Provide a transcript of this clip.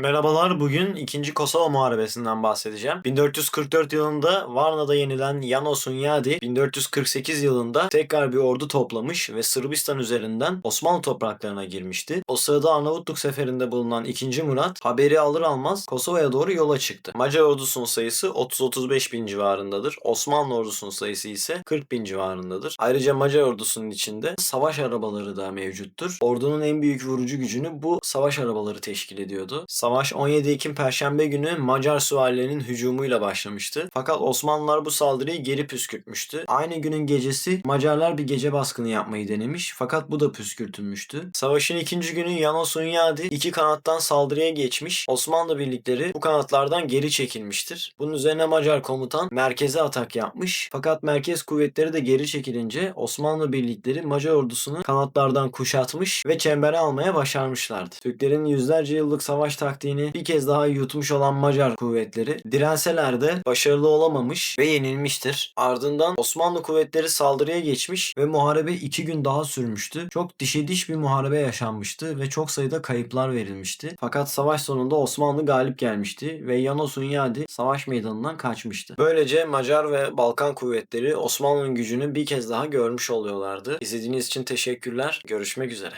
Merhabalar, bugün 2. Kosova Muharebesi'nden bahsedeceğim. 1444 yılında Varna'da yenilen Janos Hunyadi, 1448 yılında tekrar bir ordu toplamış ve Sırbistan üzerinden Osmanlı topraklarına girmişti. O sırada Arnavutluk seferinde bulunan 2. Murat haberi alır almaz Kosova'ya doğru yola çıktı. Macar ordusunun sayısı 30-35 bin civarındadır. Osmanlı ordusunun sayısı ise 40 bin civarındadır. Ayrıca Macar ordusunun içinde savaş arabaları da mevcuttur. Ordunun en büyük vurucu gücünü bu savaş arabaları teşkil ediyordu. 17 Ekim Perşembe günü Macar süvarilerinin hücumuyla başlamıştı. Fakat Osmanlılar bu saldırıyı geri püskürtmüştü. Aynı günün gecesi Macarlar bir gece baskını yapmayı denemiş fakat bu da püskürtülmüştü. Savaşın ikinci günü Janos Hunyadi iki kanattan saldırıya geçmiş. Osmanlı birlikleri bu kanatlardan geri çekilmiştir. Bunun üzerine Macar komutan merkeze atak yapmış. Fakat merkez kuvvetleri de geri çekilince Osmanlı birlikleri Macar ordusunu kanatlardan kuşatmış ve çembere almaya başarmışlardı. Türklerin yüzlerce yıllık savaş taktiğini bir kez daha yutmuş olan Macar kuvvetleri direnseler de başarılı olamamış ve yenilmiştir. Ardından Osmanlı kuvvetleri saldırıya geçmiş ve muharebe iki gün daha sürmüştü. Çok dişe diş bir muharebe yaşanmıştı ve çok sayıda kayıplar verilmişti. Fakat savaş sonunda Osmanlı galip gelmişti ve Janos Hunyadi savaş meydanından kaçmıştı. Böylece Macar ve Balkan kuvvetleri Osmanlı'nın gücünü bir kez daha görmüş oluyorlardı. İzlediğiniz için teşekkürler. Görüşmek üzere.